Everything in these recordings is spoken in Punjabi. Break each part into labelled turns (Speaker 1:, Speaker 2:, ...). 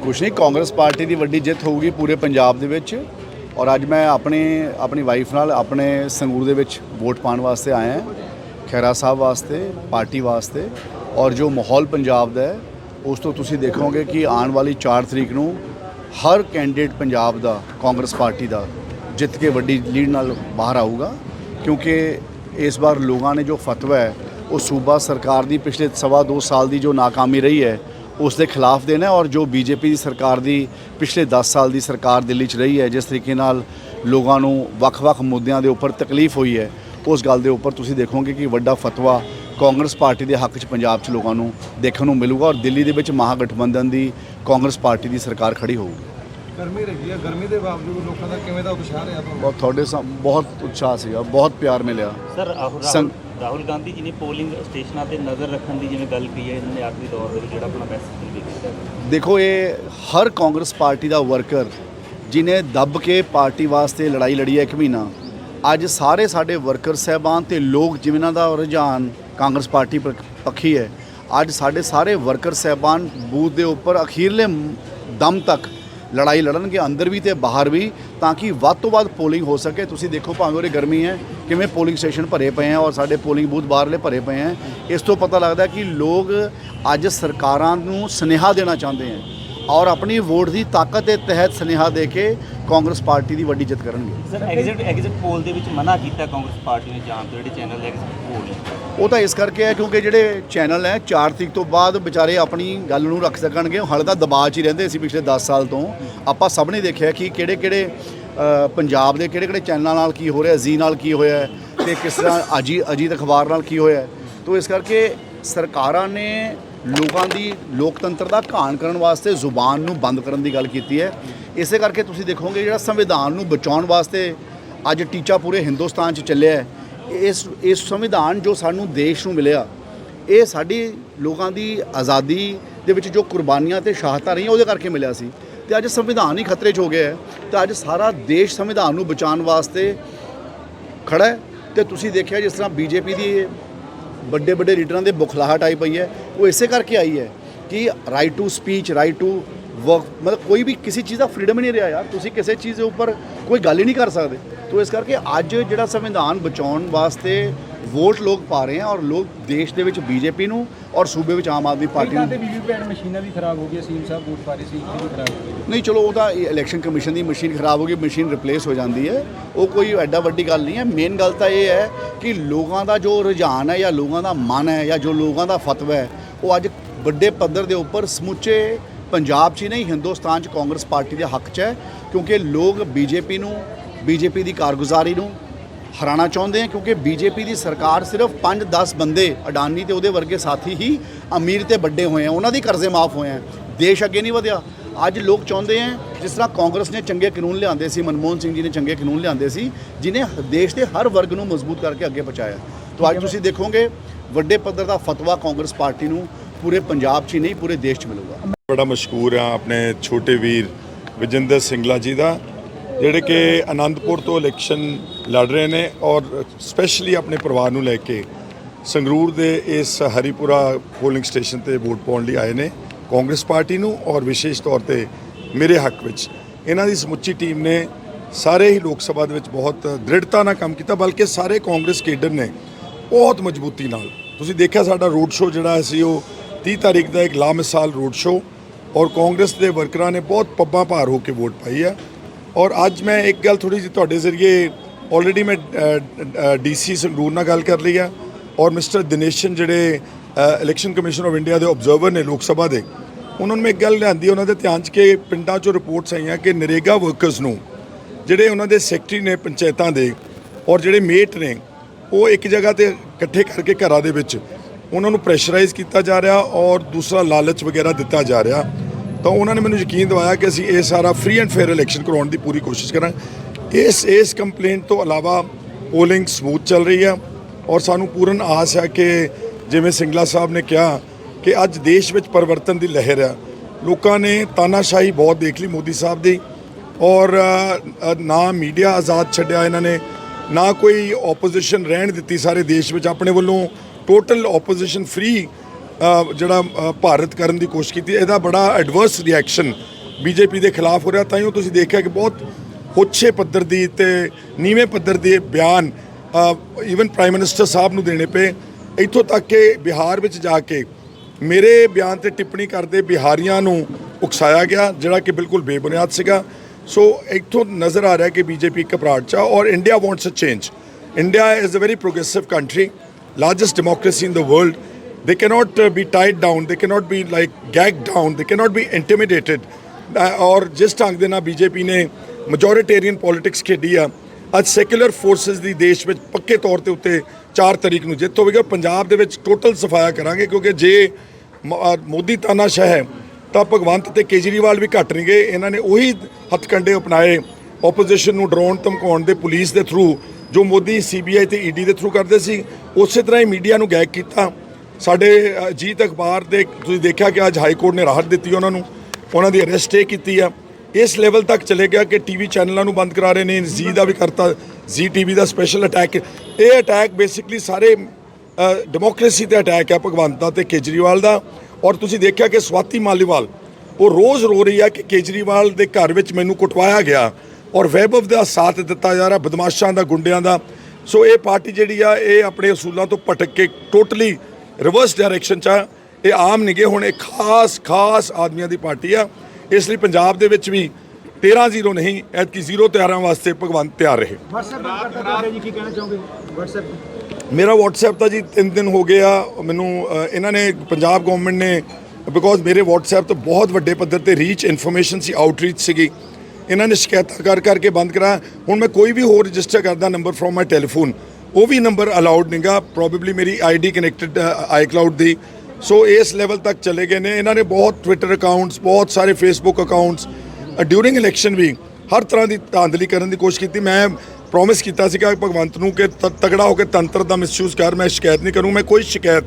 Speaker 1: ਕੁਛ ਨਹੀਂ, ਕਾਂਗਰਸ ਪਾਰਟੀ ਦੀ ਵੱਡੀ ਜਿੱਤ ਹੋਊਗੀ ਪੂਰੇ ਪੰਜਾਬ ਦੇ ਵਿੱਚ ਔਰ ਅੱਜ ਮੈਂ ਆਪਣੇ, ਆਪਣੀ ਵਾਈਫ ਨਾਲ ਆਪਣੇ ਸੰਗਰੂਰ ਦੇ ਵਿੱਚ ਵੋਟ ਪਾਉਣ ਵਾਸਤੇ ਆਇਆ ਹਾਂ ਖੈਰਾ ਸਾਹਿਬ ਵਾਸਤੇ, ਪਾਰਟੀ ਵਾਸਤੇ ਔਰ ਜੋ ਮਾਹੌਲ ਪੰਜਾਬ ਦਾ ਹੈ, ਉਸ ਤੋਂ ਤੁਸੀਂ ਦੇਖੋਗੇ ਕਿ ਆਉਣ ਵਾਲੀ 4 ਤਰੀਕ ਨੂੰ ਹਰ ਕੈਂਡੀਡੇਟ ਪੰਜਾਬ ਦਾ, ਕਾਂਗਰਸ ਪਾਰਟੀ ਦਾ ਜਿੱਤ ਕੇ ਵੱਡੀ ਲੀਡ ਨਾਲ ਬਾਹਰ ਆਊਗਾ ਕਿਉਂਕਿ ਇਸ ਵਾਰ ਲੋਕਾਂ ਨੇ ਜੋ ਫਤਵਾ ਹੈ ਉਹ ਸੂਬਾ ਸਰਕਾਰ ਦੀ ਪਿਛਲੇ ਸਵਾ ਦੋ ਸਾਲ ਦੀ ਜੋ ਨਾਕਾਮੀ ਰਹੀ ਹੈ ਉਸ ਦੇ ਖਿਲਾਫ ਦੇਣਾ ਹੈ ਔਰ ਜੋ ਬੀਜੇਪੀ ਦੀ ਸਰਕਾਰ ਦੀ ਪਿਛਲੇ 10 ਸਾਲ ਦੀ ਸਰਕਾਰ ਦਿੱਲੀ 'ਚ ਰਹੀ ਹੈ ਜਿਸ ਤਰੀਕੇ ਨਾਲ ਲੋਕਾਂ ਨੂੰ ਵੱਖ-ਵੱਖ ਮੁੱਦਿਆਂ ਦੇ ਉੱਪਰ ਤਕਲੀਫ ਹੋਈ ਹੈ ਉਸ ਗੱਲ ਦੇ ਉੱਪਰ ਤੁਸੀਂ ਦੇਖੋਗੇ ਕਿ ਵੱਡਾ ਫਤਵਾ ਕਾਂਗਰਸ ਪਾਰਟੀ ਦੇ ਹੱਕ 'ਚ ਪੰਜਾਬ 'ਚ ਲੋਕਾਂ ਨੂੰ ਦੇਖਣ ਨੂੰ ਮਿਲੂਗਾ ਔਰ ਦਿੱਲੀ ਦੇ ਵਿੱਚ ਮਹਾਗਠਬੰਧਨ ਦੀ ਕਾਂਗਰਸ ਪਾਰਟੀ ਦੀ ਸਰਕਾਰ ਖੜੀ ਹੋਊਗੀ।
Speaker 2: ਗਰਮੀ ਰਹੀ ਹੈ ਗਰਮੀ ਦੇ ਬਾਵਜੂਦ ਲੋਕਾਂ ਦਾ ਕਿਵੇਂ ਦਾ ਉਤਸ਼ਾਹ ਰਿਹਾ ਤੁਹਾਨੂੰ?
Speaker 1: ਬਹੁਤ ਤੁਹਾਡੇ ਸਾਹ ਬਹੁਤ ਉਤਸ਼ਾਹ ਸੀਗਾ ਬਹੁਤ ਪਿਆਰ ਮਿਲਿਆ।
Speaker 3: ਸਰ ਰਾਹੁਲ ਰਾਹੁਲ ਗਾਂਧੀ ਜੀ ਨੇ ਪੋਲਿੰਗ ਸਟੇਸ਼ਨਾਂ ਤੇ ਨਜ਼ਰ ਰੱਖਣ ਦੀ ਜਿਵੇਂ ਗੱਲ ਕਹੀ ਹੈ, ਇਹਨਾਂ ਨੇ ਆਖਰੀ ਦੌਰ ਦੇ ਵਿੱਚ ਜਿਹੜਾ ਆਪਣਾ ਮੈਸੇਜ ਦਿੱਤਾ।
Speaker 1: ਦੇਖੋ, ਇਹ ਹਰ ਕਾਂਗਰਸ ਪਾਰਟੀ ਦਾ ਵਰਕਰ ਜਿਨੇ ਦੱਬ ਕੇ ਪਾਰਟੀ ਵਾਸਤੇ ਲੜਾਈ ਲੜੀ ਹੈ ਇੱਕ ਮਹੀਨਾ, ਅੱਜ ਸਾਰੇ ਸਾਡੇ ਵਰਕਰ ਸਹਿਬਾਨ ਤੇ ਲੋਕ ਜਿਨ੍ਹਾਂ ਦਾ ਰੁਝਾਨ ਕਾਂਗਰਸ ਪਾਰਟੀ ਪੱਖੀ ਹੈ, ਅੱਜ ਸਾਡੇ ਸਾਰੇ ਵਰਕਰ ਸਹਿਬਾਨ ਬੂਥ ਦੇ ਉੱਪਰ ਅਖੀਰਲੇ ਦਮ ਤੱਕ ਲੜਾਈ ਲੜਨਗੇ, ਅੰਦਰ ਵੀ ਤੇ ਬਾਹਰ ਵੀ, ਤਾਂ ਕਿ ਵੱਧ ਤੋਂ ਵੱਧ ਪੋਲਿੰਗ ਹੋ ਸਕੇ। ਤੁਸੀਂ ਦੇਖੋ ਭਾਵੇਂ ਉਰੇ ਗਰਮੀ ਹੈ, ਕਿਵੇਂ ਪੋਲਿੰਗ ਸਟੇਸ਼ਨ ਭਰੇ ਪਏ ਆ ਔਰ ਸਾਡੇ ਪੋਲਿੰਗ ਬੂਥ ਬਾਹਰਲੇ ਭਰੇ ਪਏ ਆ ਇਸ ਤੋਂ ਪਤਾ ਲੱਗਦਾ ਕਿ ਲੋਕ ਅੱਜ ਸਰਕਾਰਾਂ ਨੂੰ ਸੁਨੇਹਾ ਦੇਣਾ ਚਾਹੁੰਦੇ ਆ ਔਰ ਆਪਣੀ ਵੋਟ ਦੀ ਤਾਕਤ ਦੇ ਤਹਿਤ ਸੁਨੇਹਾ ਦੇ ਕੇ ਕਾਂਗਰਸ ਪਾਰਟੀ ਦੀ ਵੱਡੀ ਜਿੱਤ ਕਰਨਗੇ।
Speaker 3: ਸਰ ਐਗਜ਼ਿਟ ਐਗਜ਼ਿਟ ਪੋਲ ਦੇ ਵਿੱਚ ਮਨਾ ਕੀਤਾ ਕਾਂਗਰਸ ਪਾਰਟੀ ਨੇ ਜਾਣ ਤੋਂ ਜਿਹੜੇ ਚੈਨਲ ਐਗਜ਼ਿਟ ਪੋਲ ਨੇ?
Speaker 1: ਉਹ ਤਾਂ ਇਸ ਕਰਕੇ ਹੈ ਕਿਉਂਕਿ ਜਿਹੜੇ ਚੈਨਲ ਹੈ 4 ਤਰੀਕ ਤੋਂ ਬਾਅਦ ਵਿਚਾਰੇ ਆਪਣੀ ਗੱਲ ਨੂੰ ਰੱਖ ਸਕਣਗੇ। ਹਾਲੇ ਤਾਂ ਦਬਾਅ 'ਚ ਹੀ ਰਹਿੰਦੇ ਸੀ ਪਿਛਲੇ 10 ਸਾਲ ਤੋਂ। ਆਪਾਂ ਸਭ ਨੇ ਦੇਖਿਆ ਕਿ ਕਿਹੜੇ ਕਿਹੜੇ ਪੰਜਾਬ ਦੇ ਕਿਹੜੇ ਕਿਹੜੇ ਚੈਨਲਾਂ ਨਾਲ ਕੀ ਹੋ ਰਿਹਾ ਜ਼ੀ ਨਾਲ ਕੀ ਹੋਇਆ ਤੇ ਕਿਸ ਤਰ੍ਹਾਂ ਅਜੀ ਅਜੀਤ ਅਖਬਾਰ ਨਾਲ ਕੀ ਹੋਇਆ। ਤੋ ਇਸ ਕਰਕੇ ਸਰਕਾਰਾਂ ਨੇ ਲੋਕਾਂ ਦੀ ਲੋਕਤੰਤਰ ਦਾ ਘਾਣ ਕਰਨ ਵਾਸਤੇ ਜ਼ੁਬਾਨ ਨੂੰ ਬੰਦ ਕਰਨ ਦੀ ਗੱਲ ਕੀਤੀ ਹੈ। ਇਸੇ ਕਰਕੇ ਤੁਸੀਂ ਦੇਖੋਗੇ ਜਿਹੜਾ ਸੰਵਿਧਾਨ ਨੂੰ ਬਚਾਉਣ ਵਾਸਤੇ ਅੱਜ ਟੀਚਾ ਪੂਰੇ ਹਿੰਦੁਸਤਾਨ 'ਚ ਚੱਲਿਆ ਹੈ। ਇਸ ਇਸ ਸੰਵਿਧਾਨ ਜੋ ਸਾਨੂੰ ਦੇਸ਼ ਨੂੰ ਮਿਲਿਆ, ਇਹ ਸਾਡੀ ਲੋਕਾਂ ਦੀ ਆਜ਼ਾਦੀ ਦੇ ਵਿੱਚ ਜੋ ਕੁਰਬਾਨੀਆਂ ਤੇ ਸ਼ਹਾਦਤਾਂ ਰਹੀਆਂ, ਉਹਦੇ ਕਰਕੇ ਮਿਲਿਆ ਸੀ। ਤੇ ਅੱਜ ਸੰਵਿਧਾਨ ਹੀ ਖਤਰੇ 'ਚ ਹੋ ਗਿਆ ਹੈ। ਤੇ ਅੱਜ ਸਾਰਾ ਦੇਸ਼ ਸੰਵਿਧਾਨ ਨੂੰ ਬਚਾਉਣ ਵਾਸਤੇ ਖੜਾ ਹੈ। ਤੇ ਤੁਸੀਂ ਦੇਖਿਆ ਜਿਸ ਤਰ੍ਹਾਂ ਬੀਜੇਪੀ ਦੀ ਵੱਡੇ ਵੱਡੇ ਲੀਡਰਾਂ ਦੇ ਬੁਖਲਾਹਟ ਆਈ ਪਈ ਹੈ। ਉਹ ਇਸੇ ਕਰਕੇ ਆਈ ਹੈ ਕਿ right to speech right to work ਮਤਲਬ ਕੋਈ ਵੀ ਕਿਸੇ ਚੀਜ਼ ਦਾ ਫਰੀडम ਹੀ ਨਹੀਂ ਰਿਹਾ ਯਾਰ। ਤੁਸੀਂ ਕਿਸੇ ਚੀਜ਼ ਦੇ ਉੱਪਰ ਕੋਈ ਗੱਲ ਹੀ ਨਹੀਂ ਕਰ ਸਕਦੇ। ਤੋ ਇਸ ਕਰਕੇ ਅੱਜ ਜਿਹੜਾ ਸੰਵਿਧਾਨ ਬਚਾਉਣ ਵਾਸਤੇ ਵੋਟ ਲੋਕ ਪਾ ਰਹੇ ਆ ਔਰ ਲੋਕ ਦੇਸ਼ ਦੇ ਵਿੱਚ ਬੀਜੇਪੀ ਨੂੰ ਔਰ ਸੂਬੇ ਵਿੱਚ ਆਮ ਆਦਮੀ ਪਾਰਟੀ
Speaker 2: ਤੇ
Speaker 1: ਨੂੰ
Speaker 2: ਵੀਵੀਪੈਟ ਮਸ਼ੀਨਾਂ ਵੀ ਖਰਾਬ ਹੋ ਗਈਆਂ ਸੀਮ ਸਾਹਿਬ ਵੋਟ ਪਾ ਰਹੇ ਸੀ ਉਹ ਵੀ ਖਰਾਬ ਹੋ ਗਈ।
Speaker 1: ਨਹੀਂ ਚਲੋ ਉਹ ਤਾਂ ਇਲੈਕਸ਼ਨ ਕਮਿਸ਼ਨ ਦੀ ਮਸ਼ੀਨ ਖਰਾਬ ਹੋ ਗਈ ਮਸ਼ੀਨ ਰਿਪਲੇਸ ਹੋ ਜਾਂਦੀ ਹੈ। ਉਹ ਕੋਈ ਐਡਾ ਵੱਡੀ ਗੱਲ ਨਹੀਂ ਹੈ। ਮੇਨ ਗੱਲ ਤਾਂ ਇਹ ਹੈ ਕਿ ਲੋਕਾਂ ਦਾ ਜੋ ਰੁਝਾਨ ਹੈ ਜਾਂ ਲੋਕਾਂ ਦਾ ਮਨ ਹੈ ਜਾਂ ਜੋ ਲੋਕਾਂ ਦਾ ਫਤਵਾ ਹੈ ਉਹ ਅੱਜ ਵੱਡੇ ਪੱਧਰ ਦੇ ਉੱਪਰ ਸਮੁੱਚੇ ਪੰਜਾਬ 'ਚ ਹੀ ਨਹੀਂ, ਹਿੰਦੁਸਤਾਨ 'ਚ ਕਾਂਗਰਸ ਪਾਰਟੀ ਦੇ ਹੱਕ 'ਚ ਹੈ, ਕਿਉਂਕਿ ਲੋਕ ਬੀਜੇਪੀ ਨੂੰ, ਬੀਜੇਪੀ ਦੀ ਕਾਰਗੁਜ਼ਾਰੀ ਨੂੰ ਹਰਾਣਾ ਚਾਹੁੰਦੇ ਆ, ਕਿਉਂਕਿ ਬੀਜੇਪੀ ਦੀ ਸਰਕਾਰ ਸਿਰਫ 5-10 ਬੰਦੇ, ਅਡਾਨੀ ਤੇ ਉਹਦੇ ਵਰਗੇ ਸਾਥੀ ਹੀ ਅਮੀਰ ਤੇ ਵੱਡੇ ਹੋਏ ਆ, ਉਹਨਾਂ ਦੀ ਕਰਜ਼ੇ ਮਾਫ ਹੋਏ ਆ, ਦੇਸ਼ ਅੱਗੇ ਨਹੀਂ ਵਧਿਆ। ਅੱਜ ਲੋਕ ਚਾਹੁੰਦੇ ਆ, ਜਿਸ ਤਰ੍ਹਾਂ ਕਾਂਗਰਸ ਨੇ ਚੰਗੇ ਕਾਨੂੰਨ ਲਿਆਂਦੇ ਸੀ, ਮਨਮੋਹਨ ਸਿੰਘ ਜੀ ਨੇ ਚੰਗੇ ਕਾਨੂੰਨ ਲਿਆਂਦੇ ਸੀ, ਜਿਨੇ ਦੇਸ਼ ਦੇ ਹਰ ਵਰਗ ਨੂੰ ਮਜ਼ਬੂਤ ਕਰਕੇ ਅੱਗੇ ਪਹੁੰਚਾਇਆ। ਤਾਂ ਅੱਜ ਤੁਸੀਂ ਦੇਖੋਗੇ, ਵੱਡੇ ਪੱਧਰ ਦਾ ਫਤਵਾ ਕਾਂਗਰਸ ਪਾਰਟੀ ਨੂੰ ਪੂਰੇ ਪੰਜਾਬ 'ਚ ਹੀ ਨਹੀਂ, ਪੂਰੇ ਦੇਸ਼ 'ਚ ਮਿਲੂਗਾ।
Speaker 4: ਬੜਾ ਮਸ਼ਹੂਰ ਆ ਆਪਣੇ ਛੋਟੇ ਵੀਰ ਵਿਜਿੰਦਰ ਸਿੰਗਲਾ ਜੀ ਦਾ, ਜਿਹੜੇ ਕਿ ਆਨੰਦਪੁਰ ਤੋਂ ਇਲੈਕਸ਼ਨ ਲੜ ਰਹੇ ਨੇ ਔਰ ਸਪੈਸ਼ਲੀ ਆਪਣੇ ਪਰਿਵਾਰ ਨੂੰ ਲੈ ਕੇ ਸੰਗਰੂਰ ਦੇ ਇਸ ਹਰੀਪੁਰਾ ਪੋਲਿੰਗ ਸਟੇਸ਼ਨ ਤੇ ਵੋਟ ਪਾਉਣ ਲਈ ਆਏ ਨੇ ਕਾਂਗਰਸ ਪਾਰਟੀ ਨੂੰ ਔਰ ਵਿਸ਼ੇਸ਼ ਤੌਰ ਤੇ ਮੇਰੇ ਹੱਕ ਵਿੱਚ। ਇਹਨਾਂ ਦੀ ਸਮੁੱਚੀ ਟੀਮ ਨੇ ਸਾਰੇ ਹੀ ਲੋਕ ਸਭਾ ਦੇ ਵਿੱਚ ਬਹੁਤ ਦ੍ਰਿੜਤਾ ਨਾਲ ਕੰਮ ਕੀਤਾ, ਬਲਕਿ ਸਾਰੇ ਕਾਂਗਰਸ ਕੇਡਰ ਨੇ ਬਹੁਤ ਮਜ਼ਬੂਤੀ ਨਾਲ। ਤੁਸੀਂ ਦੇਖਿਆ ਸਾਡਾ ਰੋਡ ਸ਼ੋਅ ਜਿਹੜਾ ਸੀ, ਉਹ 30 ਤਾਰੀਖ ਦਾ ਇੱਕ ਲਾਮਿਸਾਲ ਰੋਡ ਸ਼ੋਅ ਔਰ ਕਾਂਗਰਸ ਦੇ ਵਰਕਰਾਂ ਨੇ ਬਹੁਤ ਪੱਬਾਂ ਭਾਰ ਹੋ ਕੇ ਵੋਟ ਪਾਈ ਆ। ਔਰ ਅੱਜ ਮੈਂ ਇੱਕ ਗੱਲ ਥੋੜੀ ਜਿਹੀ ਤੁਹਾਡੇ ਜ਼ਰੀਏ ਆਲਰੇਡੀ ਮੈਂ ਡੀਸੀ ਸੰਗਰੂਰ ਨਾਲ ਗੱਲ ਕਰ ਲਈ ਆ। ਔਰ ਮਿਸਟਰ ਦਿਨੇਸ਼ਨ ਜਿਹੜੇ ਇਲੈਕਸ਼ਨ ਕਮਿਸ਼ਨ ਆਫ ਇੰਡੀਆ ਦੇ ਆਬਜ਼ਰਵਰ ਨੇ ਲੋਕ ਸਭਾ ਦੇ, ਉਹਨਾਂ ਨੂੰ ਮੈਂ ਇੱਕ ਗੱਲ ਲਿਆਂਦੀ, ਉਹਨਾਂ ਦੇ ਧਿਆਨ 'ਚ ਕਿ ਪਿੰਡਾਂ 'ਚੋਂ ਰਿਪੋਰਟਸ ਆਈਆਂ ਕਿ ਨਰੇਗਾ ਵਰਕਰਸ ਨੂੰ ਜਿਹੜੇ ਉਹਨਾਂ ਦੇ ਸੈਕਟਰੀ ਨੇ ਪੰਚਾਇਤਾਂ ਦੇ ਔਰ ਜਿਹੜੇ ਮੇਟ ਨੇ, ਉਹ ਇੱਕ ਜਗ੍ਹਾ ਤੇ ਇਕੱਠੇ ਕਰਕੇ ਘਰਾਂ ਦੇ ਵਿੱਚ ਉਹਨਾਂ ਨੂੰ ਪ੍ਰੈਸ਼ਰਾਈਜ਼ ਕੀਤਾ ਜਾ ਰਿਹਾ ਔਰ ਦੂਸਰਾ ਲਾਲਚ ਵਗੈਰਾ ਦਿੱਤਾ ਜਾ ਰਿਹਾ। ਤਾਂ ਉਹਨਾਂ ਨੇ ਮੈਨੂੰ ਯਕੀਨ ਦਿਵਾਇਆ ਕਿ ਅਸੀਂ ਇਹ ਸਾਰਾ ਫ੍ਰੀ ਐਂਡ ਫੇਅਰ ਇਲੈਕਸ਼ਨ ਕਰਵਾਉਣ ਦੀ ਪੂਰੀ ਕੋਸ਼ਿਸ਼ ਕਰਾਂਗੇ। ਇਸ ਇਸ ਕੰਪਲੇਂਟ ਤੋਂ ਇਲਾਵਾ ਪੋਲਿੰਗ ਸਮੂਥ ਚੱਲ ਰਹੀ ਹੈ ਔਰ ਸਾਨੂੰ ਪੂਰਨ ਆਸ ਹੈ ਕਿ ਜਿਵੇਂ ਸਿੰਗਲਾ ਸਾਹਿਬ ਨੇ ਕਿਹਾ ਕਿ ਅੱਜ ਦੇਸ਼ ਵਿੱਚ ਪਰਿਵਰਤਨ ਦੀ ਲਹਿਰ ਆ ਲੋਕਾਂ ਨੇ ਤਾਨਾਸ਼ਾਹੀ ਬਹੁਤ ਦੇਖ ਲਈ ਮੋਦੀ ਸਾਹਿਬ ਦੀ ਔਰ ਨਾ ਮੀਡੀਆ ਆਜ਼ਾਦ ਛੱਡਿਆ ਇਹਨਾਂ ਨੇ, ਨਾ ਕੋਈ ਆਪੋਜੀਸ਼ਨ ਰਹਿਣ ਦਿੱਤੀ ਸਾਰੇ ਦੇਸ਼ ਵਿੱਚ ਆਪਣੇ ਵੱਲੋਂ। ਟੋਟਲ ਆਪੋਜੀਸ਼ਨ ਫ੍ਰੀ ਜਿਹੜਾ ਭਾਰਤ ਕਰਨ ਦੀ ਕੋਸ਼ਿਸ਼ ਕੀਤੀ। ਇਹਦਾ ਬੜਾ ਐਡਵਰਸ ਰਿਐਕਸ਼ਨ ਬੀਜੇਪੀ ਦੇ ਖਿਲਾਫ ਹੋ ਰਿਹਾ। ਤਾਂ ਹੀ ਤੁਸੀਂ ਦੇਖਿਆ ਕਿ ਬਹੁਤ ਉੱਚੇ ਪੱਧਰ ਦੀ ਤੇ ਨੀਵੇਂ ਪੱਧਰ ਦੇ ਬਿਆਨ ਈਵਨ ਪ੍ਰਾਈਮ ਮਿਨਿਸਟਰ ਸਾਹਿਬ ਨੂੰ ਦੇਣੇ ਪਏ। ਇੱਥੋਂ ਤੱਕ ਕਿ ਬਿਹਾਰ ਵਿੱਚ ਜਾ ਕੇ ਮੇਰੇ ਬਿਆਨ ਤੇ ਟਿੱਪਣੀ ਕਰਦੇ ਬਿਹਾਰੀਆਂ ਨੂੰ ਉਕਸਾਇਆ ਗਿਆ, ਜਿਹੜਾ ਕਿ ਬਿਲਕੁਲ ਬੇਬੁਨਿਆਦ ਸੀਗਾ। ਸੋ ਇੱਥੋਂ ਨਜ਼ਰ ਆ ਰਿਹਾ ਕਿ ਬੀਜੇਪੀ ਘਬਰਾਹਟ 'ਚ ਆ ਔਰ India wants a change India is a very progressive country largest democracy in the world. They cannot uh, be tied down. They cannot be like gagged down. They cannot be intimidated. Uh, ਔਰ ਜਿਸ ਢੰਗ ਦੇ ਨਾਲ ਬੀਜੇਪੀ ਨੇ ਮੈਜੋਰਿਟੇਰੀਅਨ ਪੋਲਿਟਿਕਸ ਖੇਡੀ ਆ ਅੱਜ ਸੈਕੂਲਰ ਫੋਰਸਸ ਦੀ ਦੇਸ਼ ਵਿੱਚ ਪੱਕੇ ਤੌਰ ਤੇ ਉੱਤੇ 4 ਤਰੀਕ ਨੂੰ ਜਿੱਤ ਹੋਵੇਗਾ ਪੰਜਾਬ ਦੇ ਵਿੱਚ ਟੋਟਲ ਸਫਾਇਆ ਕਰਾਂਗੇ ਕਿਉਂਕਿ ਜੇ ਮ- ਮੋਦੀ ਤਾਨਾਸ਼ਾਹ ਹੈ ਤਾਂ ਭਗਵੰਤ ਤੇ ਕੇਜਰੀਵਾਲ ਵੀ ਘਟ ਨਹੀਂ ਗਏ ਇਹਨਾਂ ਨੇ ਉਹੀ ਹੱਥਕੰਡੇ ਅਪਣਾਏ ਆਪੋਜੀਸ਼ਨ ਨੂੰ ਡਰੋਨ ਧਮਕਾਉਣ ਦੇ ਪੁਲਿਸ ਦੇ ਥਰੂ ਜੋ ਮੋਦੀ ਸੀਬੀਆਈ ਤੇ ਈਡੀ ਦੇ ਥਰੂ ਕਰਦੇ ਸੀ, ਉਸੇ ਤਰ੍ਹਾਂ ਹੀ ਮੀਡੀਆ ਨੂੰ ਗੈਗ ਕੀਤਾ। ਸਾਡੇ ਜੀਤ ਅਖਬਾਰ ਦੇ, ਤੁਸੀਂ ਦੇਖਿਆ ਕਿ ਅੱਜ ਹਾਈ ਕੋਰਟ ਨੇ ਰਾਹਤ ਦਿੱਤੀ ਉਹਨਾਂ ਨੂੰ, ਉਹਨਾਂ ਦੀ ਅਰੈਸਟ ਇਹ ਕੀਤੀ ਆ। ਇਸ ਲੈਵਲ ਤੱਕ ਚਲੇ ਗਿਆ ਕਿ ਟੀਵੀ ਚੈਨਲਾਂ ਨੂੰ ਬੰਦ ਕਰਾ ਰਹੇ ਨੇ ਜ਼ੀ ਦਾ ਵੀ ਕਰਤਾ ਜ਼ੀ ਟੀਵੀ ਦਾ ਸਪੈਸ਼ਲ ਅਟੈਕ ਇਹ ਅਟੈਕ ਬੇਸਿਕਲੀ ਸਾਰੇ ਡੈਮੋਕ੍ਰੇਸੀ ਤੇ ਅਟੈਕ ਹੈ ਭਗਵੰਤ ਦਾ ਤੇ ਕੇਜਰੀਵਾਲ ਦਾ। ਔਰ ਤੁਸੀਂ ਦੇਖਿਆ ਕਿ ਸਵਾਤੀ ਮਾਲੀਵਾਲ, ਉਹ ਰੋਜ਼ ਰੋ ਰਹੀ ਆ ਕਿ ਕੇਜਰੀਵਾਲ ਦੇ ਘਰ ਵਿੱਚ ਮੈਨੂੰ ਕੁਟਵਾਇਆ ਗਿਆ। ਔਰ ਵੈਭਵ ਦਾ ਸਾਥ ਦਿੱਤਾ ਜਾ ਰਿਹਾ ਬਦਮਾਸ਼ਾਂ ਦਾ ਗੁੰਡਿਆਂ ਦਾ। ਸੋ ਇਹ ਪਾਰਟੀ ਜਿਹੜੀ ਆ ਇਹ ਆਪਣੇ ਅਸੂਲਾਂ ਤੋਂ ਭਟਕ ਕੇ ਟੋਟਲੀ ਰਿਵਰਸ ਡਾਇਰੈਕਸ਼ਨ ਚ ਆ। ਇਹ ਆਮ ਨਿਗੇ ਹੁਣ ਇਹ ਖਾਸ ਖਾਸ ਆਦਮੀਆਂ ਦੀ ਪਾਰਟੀ ਆ। ਇਸ ਲਈ ਪੰਜਾਬ ਦੇ ਵਿੱਚ ਵੀ 13-0 ਨਹੀਂ ਐਤਕੀ 0 ਤਿਆਰਾਂ ਵਾਸਤੇ ਭਗਵੰਤ ਤਿਆਰ ਰਹੇ। ਮੇਰਾ WhatsApp ਤਾਂ ਜੀ 3 ਦਿਨ ਹੋ ਗਏ ਆ ਮੈਨੂੰ ਇਹਨਾਂ ਨੇ ਪੰਜਾਬ ਗਵਰਨਮੈਂਟ ਨੇ ਬਿਕੋਜ਼ ਮੇਰੇ WhatsApp ਤੋਂ ਬਹੁਤ ਵੱਡੇ ਪੱਧਰ ਤੇ ਰੀਚ ਇਨਫੋਰਮੇਸ਼ਨ ਸੀ ਆਊਟਰੀਚ ਸੀਗੀ। ਇਹਨਾਂ ਨੇ ਸ਼ਿਕਾਇਤਾਂ ਕਰ ਕਰਕੇ ਬੰਦ ਕਰਾਇਆ। ਹੁਣ ਮੈਂ ਕੋਈ ਵੀ ਹੋਰ ਰਜਿਸਟਰ ਕਰਦਾ ਨੰਬਰ ਫਰੋਮ ਮਾਈ ਟੈਲੀਫੋਨ ਉਹ ਵੀ ਨੰਬਰ ਅਲਾਉਡ ਨਹੀਂਗਾ ਪ੍ਰੋਬੇਬਲੀ ਮੇਰੀ ਆਈਡੀ ਕਨੈਕਟਡ ਆਈਕਲਾਉਡ ਦੀ। ਸੋ ਇਸ ਲੈਵਲ ਤੱਕ ਚਲੇ ਗਏ ਨੇ। ਇਹਨਾਂ ਨੇ ਬਹੁਤ ਟਵਿੱਟਰ ਅਕਾਊਂਟਸ ਬਹੁਤ ਸਾਰੇ ਫੇਸਬੁੱਕ ਅਕਾਊਂਟਸ ਡਿਊਰਿੰਗ ਇਲੈਕਸ਼ਨ ਵੀ ਹਰ ਤਰ੍ਹਾਂ ਦੀ ਧਾਂਦਲੀ ਕਰਨ ਦੀ ਕੋਸ਼ਿਸ਼ ਕੀਤੀ। ਮੈਂ ਪ੍ਰੋਮਿਸ ਕੀਤਾ ਸੀਗਾ ਭਗਵੰਤ ਨੂੰ ਕਿ ਤ- ਤਗੜਾ ਹੋ ਕੇ ਤੰਤਰ ਦਾ ਮਿਸਯੂਜ਼ ਕਰ। ਮੈਂ ਸ਼ਿਕਾਇਤ ਨਹੀਂ ਕਰੂੰ। ਮੈਂ ਕੋਈ ਸ਼ਿਕਾਇਤ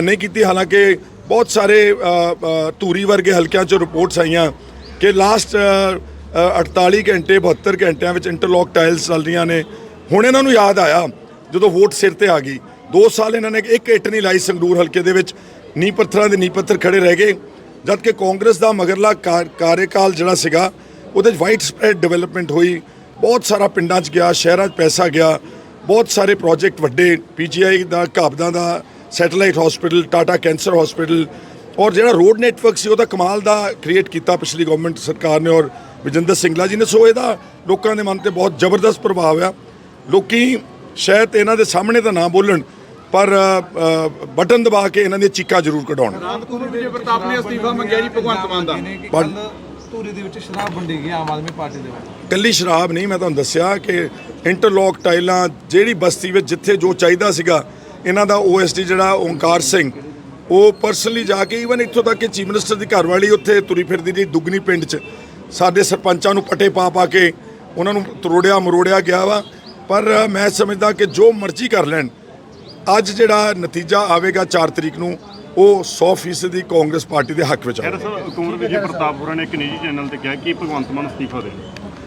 Speaker 4: ਨਹੀਂ ਕੀਤੀ। ਹਾਲਾਂਕਿ ਬਹੁਤ ਸਾਰੇ ਧੂਰੀ ਵਰਗੇ ਹਲਕਿਆਂ 'ਚ ਰਿਪੋਰਟਸ ਆਈਆਂ ਕਿ ਲਾਸਟ 48 ਘੰਟੇ 72 ਘੰਟਿਆਂ ਵਿੱਚ ਇੰਟਰਲੌਕ ਟਾਇਲਸ ਚੱਲ ਰਹੀਆਂ ਨੇ। ਹੁਣ ਇਹਨਾਂ ਨੂੰ ਯਾਦ ਆਇਆ, ਜਦੋਂ ਵੋਟ ਸਿਰ ਤੇ ਆ ਗਈ 2 ਸਾਲ ਇਹਨਾਂ ਨੇ ਇੱਕ ਇੱਟ ਨਹੀਂ ਲਾਈ ਸੰਗਰੂਰ ਹਲਕੇ ਦੇ ਵਿੱਚ। ਨੀਂਹ ਪੱਥਰਾਂ ਦੇ ਨੀਂਹ ਪੱਥਰ ਖੜੇ ਰਹਿ ਗਏ, ਜਦਕਿ ਕਾਂਗਰਸ ਦਾ ਮਗਰਲਾ ਕਾਰ- ਕਾਰਜਕਾਲ ਜਿਹੜਾ ਸੀਗਾ, ਉਹਦੇ ਵਿੱਚ ਵਾਈਡ ਸਪਰੈਡ ਡਿਵੈਲਪਮੈਂਟ ਹੋਈ। ਬਹੁਤ ਸਾਰਾ ਪਿੰਡਾਂ 'ਚ ਗਿਆ, ਸ਼ਹਿਰਾਂ 'ਚ ਪੈਸਾ ਗਿਆ। ਬਹੁਤ ਸਾਰੇ ਪ੍ਰੋਜੈਕਟ ਵੱਡੇ ਪੀਜੀਆਈ ਦਾ, ਘਾਬਦਾਂ ਦਾ satellite hospital Tata cancer hospital ਔਰ ਜਿਹੜਾ ਰੋਡ ਨੈਟਵਰਕ ਸੀ, ਉਹਦਾ ਕਮਾਲ ਦਾ ਕ੍ਰੀਏਟ ਕੀਤਾ ਪਿਛਲੀ ਗਵਰਨਮੈਂਟ ਸਰਕਾਰ ਨੇ ਔਰ ਵਿਜੇਂਦਰ ਸਿੰਗਲਾ ਜੀ ਨੇ। ਸੋ ਇਹਦਾ ਲੋਕਾਂ ਦੇ ਮਨ ਤੇ ਬਹੁਤ ਜ਼ਬਰਦਸਤ ਪ੍ਰਭਾਵ ਆ। ਲੋਕੀ ਸ਼ਾਇਦ ਇਹਨਾਂ ਦੇ ਸਾਹਮਣੇ ਤਾਂ ਨਾ ਬੋਲਣ ਪਰ ਬਟਨ ਦਬਾ ਕੇ ਇਹਨਾਂ ਦੀਆਂ ਚੀਕਾਂ ਜ਼ਰੂਰ ਕਢਾਉਣ।
Speaker 2: ਰਾਮਕੁਮਾਰ ਵਿਜੇ ਪ੍ਰਤਾਪ ਨੇ ਅਸਤੀਫਾ ਮੰਗਿਆ ਜੀ ਭਗਵੰਤ ਮਾਨ ਦਾ।
Speaker 4: ਪਰ-
Speaker 2: ਧੂਰੀ ਦੇ ਵਿੱਚ ਸ਼ਰਾਬ ਵੰਡੀ ਗਈ ਆਮ ਆਦਮੀ ਪਾਰਟੀ ਦੇ ਵਿੱਚ।
Speaker 4: ਕੱਲੀ ਸ਼ਰਾਬ ਨਹੀਂ ਮੈਂ ਤੁਹਾਨੂੰ ਦੱਸਿਆ ਕਿ ਇੰਟਰਲੌਕ ਟਾਈਲਾਂ ਜਿਹੜੀ ਬਸਤੀ ਵਿੱਚ ਜਿੱਥੇ ਜੋ ਚਾਹੀਦਾ ਸੀਗਾ ਇਹਨਾਂ ਦਾ ਓਐਸਡੀ ਜਿਹੜਾ ਓਂਕਾਰ ਸਿੰਘ ਉਹ ਪਰਸਨਲੀ ਜਾ ਕੇ ਈਵਨ ਇੱਥੋਂ ਤੱਕ ਕਿ ਚੀਫ ਮਿਨਿਸਟਰ ਦੀ ਘਰਵਾਲੀ ਉੱਥੇ ਤੁਰੀ ਫਿਰਦੀ ਦੀ ਦੁੱਗਣੀ ਪਿੰਡ 'ਚ। ਸਾਡੇ ਸਰਪੰਚਾਂ ਨੂੰ ਪੱਟੇ ਪਾ ਪਾ ਕੇ ਉਹਨਾਂ ਨੂੰ ਤਰੋੜਿਆ ਮਰੋੜਿਆ ਗਿਆ ਵਾ। ਪਰ ਮੈਂ ਸਮਝਦਾ ਕਿ ਜੋ ਮਰਜ਼ੀ ਕਰ ਲੈਣ, ਅੱਜ ਜਿਹੜਾ ਨਤੀਜਾ ਆਵੇਗਾ 4 ਤਰੀਕ ਨੂੰ, ਉਹ 100% ਦੀ ਕਾਂਗਰਸ ਪਾਰਟੀ ਦੇ ਹੱਕ ਵਿੱਚ ਆਵੇਗਾ।
Speaker 5: ਸਾਹਿਬ ਕੁੰਵਰ ਵਿਜੇ ਪ੍ਰਤਾਪ ਨੇ ਇੱਕ ਨਿੱਜੀ ਚੈਨਲ ਤੇ ਕਿਹਾ ਕਿ ਭਗਵੰਤ ਮਾਨ ਅਸਤੀਫਾ ਦੇਣ।